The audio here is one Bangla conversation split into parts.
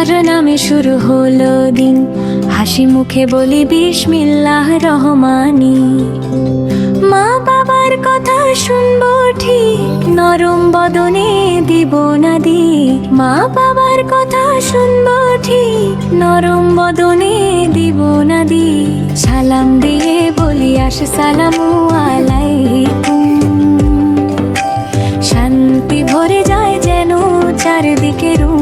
আল্লাহর নামে শুরু হলো দিন। হাসি মুখে বলি, বিসমিল্লাহ রহমানি। মা বাবার কথা শুনব ঠিক, নরম বদনে দিব না দি মা বাবার কথা শুনব ঠিক, নরম বদনে দিব না দি সালাম দিয়ে বলি, আস সালামু শান্তি ভরে যায় যেন চারিদিকে রুম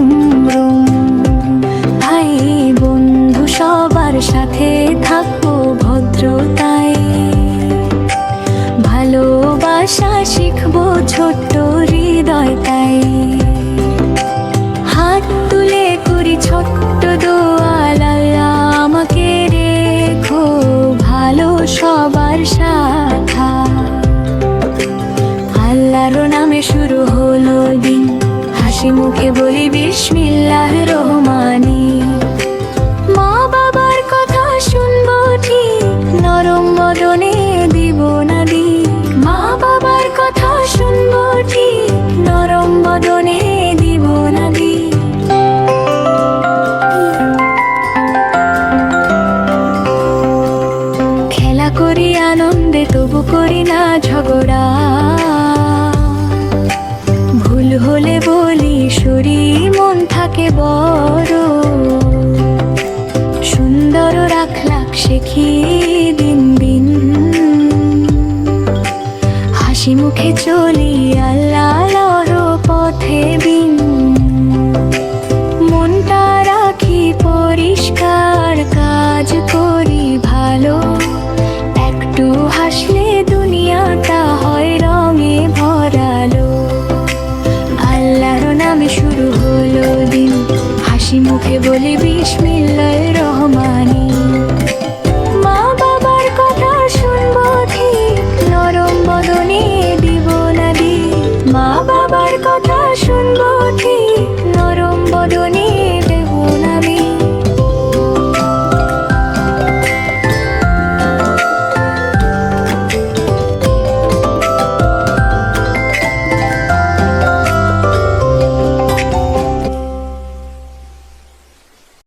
সবার সাথে থাকব ভদ্রতায়। ভালোবাসা শিখব ছোট্ট হৃদয় তাই হাত তুলে করি ছোট্ট দোয়াল, আল্লাহ আমাকে রেখো ভালো সবার সাথা আল্লাহর নামে শুরু হলো দিন, হাসি মুখে বলি বিসমিল্লাহ রহমানি। আনন্দে তবু করি না ঝগড়া। ভুল হলে বলি শরীর মন থাকে বড়। সুন্দর রাখলাক শেখি দিন দিন। হাসি মুখে চলি আল্লাহর পথে বিন। মনটা রাখি পরিষ্কার, কাজ করি ভালো। হাসি মুখে বলি বিসমিল্লাহ। রহমান